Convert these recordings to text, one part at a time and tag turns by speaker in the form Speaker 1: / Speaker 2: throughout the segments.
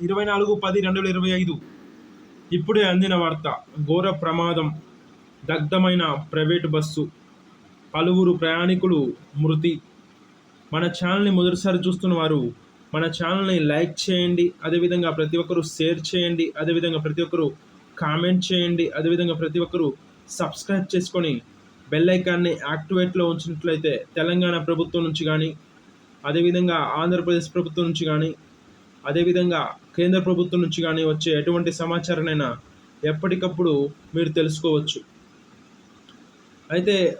Speaker 1: ఇరవై నాలుగు పది రెండు వేల ఇరవై ఐదు. ఇప్పుడే అందిన వార్త ఘోర ప్రమాదం దగ్ధమైన ప్రైవేటు బస్సు పలువురు ప్రయాణికులు మృతి. మన ఛానల్ని మొదటిసారి చూస్తున్న వారు మన ఛానల్ని లైక్ చేయండి అదేవిధంగా ప్రతి ఒక్కరు షేర్ చేయండి అదేవిధంగా ప్రతి ఒక్కరు కామెంట్ చేయండి అదేవిధంగా ప్రతి ఒక్కరు సబ్స్క్రైబ్ చేసుకొని బెల్ ఐకాన్ని యాక్టివేట్లో ఉంచినట్లయితే తెలంగాణ ప్రభుత్వం నుంచి కానీ అదేవిధంగా ఆంధ్రప్రదేశ్ ప్రభుత్వం నుంచి కానీ అదేవిధంగా కేంద్ర ప్రభుత్వం నుంచి కానీ వచ్చే ఎటువంటి సమాచారానైనా ఎప్పటికప్పుడు మీరు తెలుసుకోవచ్చు. అయితే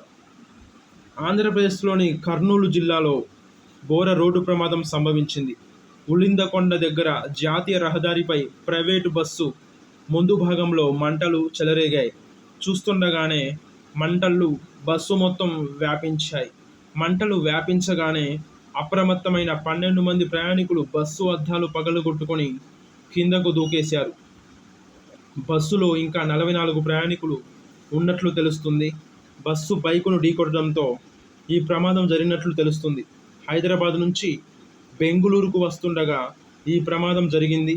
Speaker 1: ఆంధ్రప్రదేశ్లోని కర్నూలు జిల్లాలో ఘోర రోడ్డు ప్రమాదం సంభవించింది. ఉలిందకొండ దగ్గర జాతీయ రహదారిపై ప్రైవేటు బస్సు ముందు భాగంలో మంటలు చెలరేగాయి. చూస్తుండగానే మంటలు బస్సు మొత్తం వ్యాపించాయి. మంటలు వ్యాపించగానే అప్రమత్తమైన పన్నెండు మంది ప్రయాణికులు బస్సు అద్దాలు పగలగొట్టుకొని కిందకు దూకేశారు. బస్సులో ఇంకా నలభై నాలుగు ప్రయాణికులు ఉన్నట్లు తెలుస్తుంది. బస్సు బైకును ఢీకొట్టడంతో ఈ ప్రమాదం జరిగినట్లు తెలుస్తుంది. హైదరాబాద్ నుంచి బెంగుళూరుకు వస్తుండగా ఈ ప్రమాదం జరిగింది.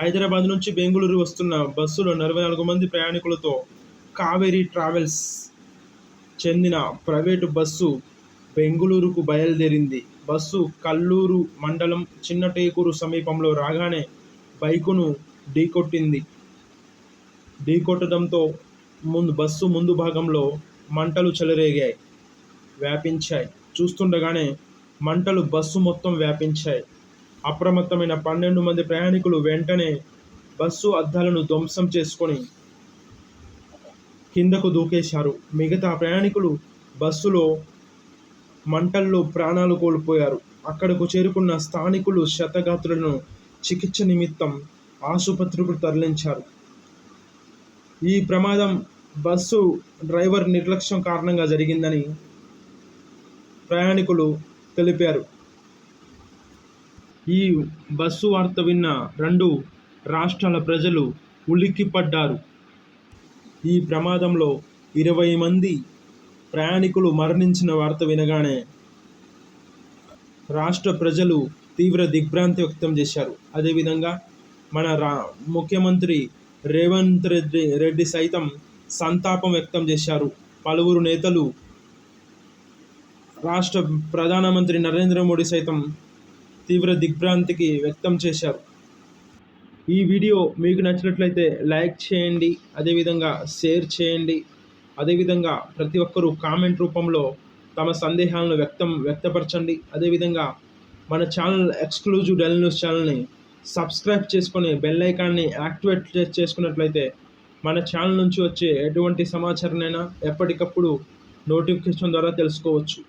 Speaker 1: హైదరాబాద్ నుంచి బెంగళూరు వస్తున్న బస్సులో నలభై నాలుగు మంది ప్రయాణికులతో కావేరీ ట్రావెల్స్ చెందిన ప్రైవేటు బస్సు బెంగుళూరుకు బయలుదేరింది. బస్సు కల్లూరు మండలం చిన్నటేకూరు సమీపంలో రాగానే బైకును ఢీకొట్టింది. ఢీకొట్టడంతో ముందు బస్సు ముందు భాగంలో మంటలు చెలరేగాయి వ్యాపించాయి. చూస్తుండగానే మంటలు బస్సు మొత్తం వ్యాపించాయి. అప్రమత్తమైన పన్నెండు మంది ప్రయాణికులు వెంటనే బస్సు అద్దాలను ధ్వంసం చేసుకొని కిందకు దూకేశారు. మిగతా ప్రయాణికులు బస్సులో మంటల్లో ప్రాణాలు కోల్పోయారు. అక్కడకు చేరుకున్న స్థానికులు శతగాత్రులను చికిత్స నిమిత్తం ఆసుపత్రికి తరలించారు. ఈ ప్రమాదం బస్సు డ్రైవర్ నిర్లక్ష్యం కారణంగా జరిగిందని ప్రయాణికులు తెలిపారు. ఈ బస్సు వార్త విన్న రెండు రాష్ట్రాల ప్రజలు ఉలిక్కిపడ్డారు. ఈ ప్రమాదంలో ఇరవై మంది ప్రయాణికులు మరణించిన వార్త వినగానే రాష్ట్ర ప్రజలు తీవ్ర దిగ్భ్రాంతి వ్యక్తం చేశారు. అదేవిధంగా మన రా ముఖ్యమంత్రి రేవంత్ రెడ్డి రెడ్డి సైతం సంతాపం వ్యక్తం చేశారు. పలువురు నేతలు రాష్ట్ర ప్రధానమంత్రి నరేంద్ర మోడీ సైతం తీవ్ర దిగ్భ్రాంతికి వ్యక్తం చేశారు. ఈ వీడియో మీకు నచ్చినట్లయితే లైక్ చేయండి అదేవిధంగా షేర్ చేయండి. అదేవిధంగా ప్రతి ఒక్కరూ కామెంట్ రూపంలో తమ సందేహాలను వ్యక్తం వ్యక్తపరచండి. అదేవిధంగా మన ఛానల్ ఎక్స్క్లూజివ్ డెల్ న్యూస్ ఛానల్ని సబ్స్క్రైబ్ చేసుకొని బెల్ ఐకాన్ని యాక్టివేట్ చేసుకున్నట్లయితే మన ఛానల్ నుంచి వచ్చే ఎటువంటి సమాచారాన్నైనా ఎప్పటికప్పుడు నోటిఫికేషన్ ద్వారా తెలుసుకోవచ్చు.